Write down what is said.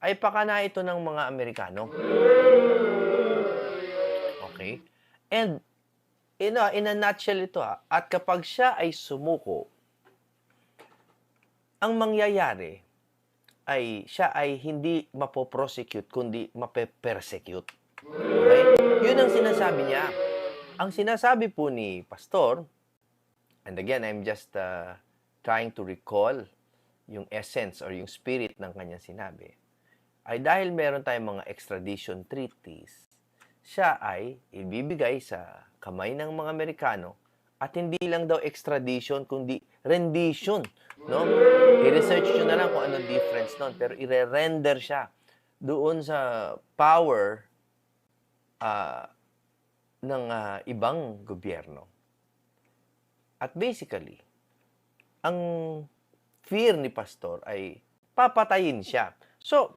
ay pakana ito ng mga Amerikano. Okay? And in a, in a nutshell ito ha, at kapag siya ay sumuko, ang mangyayari ay siya ay hindi mapoprosecute kundi mape-persecute. Okay? Yun ang sinasabi niya. Ang sinasabi po ni Pastor, and again, I'm just uh, trying to recall yung essence or yung spirit ng kanyang sinabi, ay dahil meron tayong mga extradition treaties, siya ay ibibigay sa kamay ng mga Amerikano at hindi lang daw extradition kundi rendition, no? I-research nyo na lang kung ano difference nun, pero i-render siya doon sa power ah, ng ah, ibang gobyerno. At basically, ang fear ni pastor ay papatayin siya. So,